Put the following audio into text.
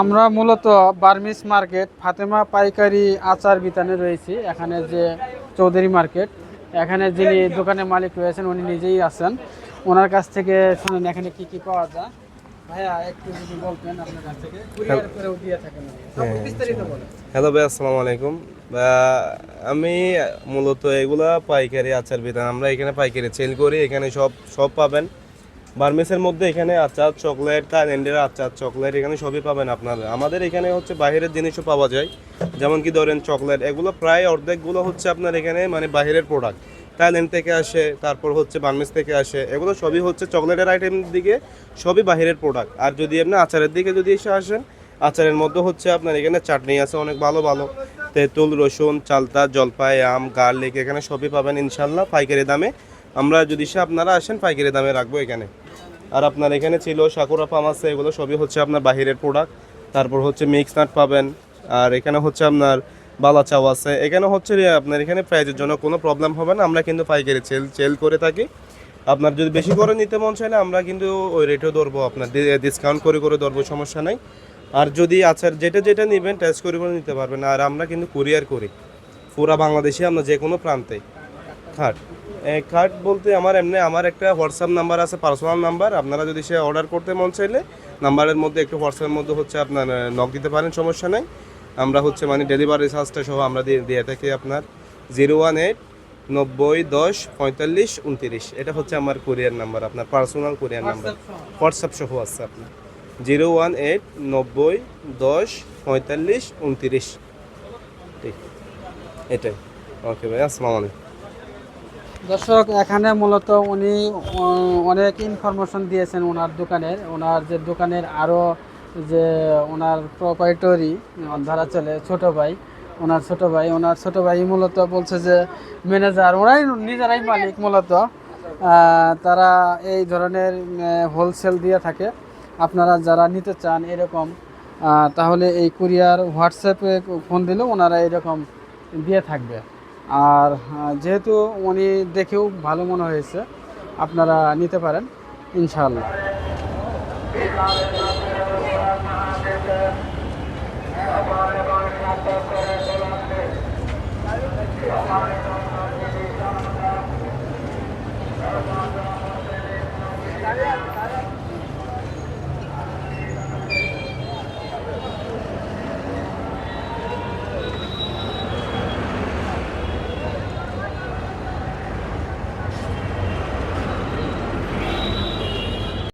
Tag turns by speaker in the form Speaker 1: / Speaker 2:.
Speaker 1: আমরা মূলত Burmese market Fatema পাইকারি আচার বিতানে রয়েছি এখানে যে চৌধুরী মার্কেট। এখানে যিনি দোকানের মালিক রয়েছেন উনি নিজেই আছেন। ওনার কাছ থেকে শুনেন এখানে কি কি পাওয়া যায়? বলেন।
Speaker 2: হ্যালো ভাই আসসালামু আলাইকুম। আমি মূলত এগুলা পাইকারি আচার বিধান আমরা এখানে পাইকারি সেল করি এখানে সব সব পাবেন। বার্মেসের মধ্যে এখানে আচার, চকলেট কারেন্ডের আচার, চকলেট এখানে সবই পাবেন আপনারা। আমাদের এখানে হচ্ছে বাইরের জিনিসও পাওয়া যায়। যেমন কি ধরেন চকলেট, এগুলো প্রায় অর্ধেকগুলো হচ্ছে আপনার এখানে মানে বাইরের প্রোডাক্ট থাইল্যান্ড থেকে আসে, তারপর হচ্ছে বার্মেস থেকে আসে, এগুলো সবই হচ্ছে চকলেটের আইটেম দিকে সবই বাইরের প্রোডাক্ট আর যদি আপনি আচারের দিকে যদি এসে আসেন, আচারের মধ্যে হচ্ছে আপনার এখানে চাটনি আছে অনেক ভালো ভালো। তেঁতুল, রসুন, চালতা, জলপাই, আম, গার্লিক এখানে সবই পাবেন ইনশাল্লাহ পাইকারি দামে। আমরা যদি সে আপনারা আসেন, পাইকারি দামে রাখব এখানে। আর আপনার এখানে ছিল সাকুরা পাম আছে এগুলো সবই হচ্ছে আপনার বাহিরের প্রোডাক্ট তারপর হচ্ছে মিক্স নাট পাবেন। আর এখানে হচ্ছে আপনার বালা চাও আছে। এখানে হচ্ছে আপনার এখানে প্রাইজের জন্য কোনো প্রবলেম হবে না। আমরা কিন্তু পাইকারি সেল সেল করে থাকি। আপনার যদি বেশি করে নিতে মন চাইলে আমরা কিন্তু ওই রেটেও ধরবো। আপনার ডিসকাউন্ট করে করে ধরবো, সমস্যা নাই। আর যদি আচার যেটা যেটা নেবেন টেস্ট করে করে নিতে পারবেন। আর আমরা কিন্তু কুরিয়ার করি। পুরা বাংলাদেশে আমরা যে কোনো প্রান্তে। খাট। খাট বলতে আমার এমনি আমার একটা হোয়াটসঅ্যাপ নাম্বার আছে পার্সোনাল নাম্বার আপনারা যদি সে অর্ডার করতে মন চাইলে নাম্বারের মধ্যে একটু হোয়াটসঅ্যাপের মধ্যে হচ্ছে আপনার নক দিতে পারেন সমস্যা নেই। আমরা হচ্ছে মানে ডেলিভারি চার্জটা সহ আমরা দিয়ে দিয়ে থাকি আপনার জিরো ওয়ান এইট নব্বই দশ পঁয়তাল্লিশ উনতিরিশ। এটা হচ্ছে আমার কুরিয়ার নাম্বার আপনার পার্সোনাল কুরিয়ার নাম্বার হোয়াটসঅ্যাপ সহ। আছে আপনার। জিরো ওয়ান এইট নব্বই দশ পঁয়তাল্লিশ উনতিরিশ। ঠিক। এটাই। ওকে ভাই আসসালামু আলাইকুম।
Speaker 1: দর্শক, এখানে মূলত উনি অনেক ইনফরমেশন দিয়েছেন ওনার দোকানের। ওনার যে দোকানের আরও যে ওনার প্রপাইটরি ধারা চলে, ছোটো ভাই, ওনার ছোট ভাই, ওনার ছোট ভাই মূলত বলছে যে ম্যানেজার ওরাই নিজেরাই মালিক মূলত। তারা এই ধরনের হোলসেল দিয়ে থাকে। আপনারা যারা নিতে চান এরকম তাহলে এই কুরিয়ার হোয়াটসঅ্যাপে ফোন দিলেও ওনারা এরকম দিয়ে থাকবে। আর যেহেতু উনি দেখেও ভালো মনে হয়েছে আপনারা নিতে পারেন ইনশাআল্লাহ।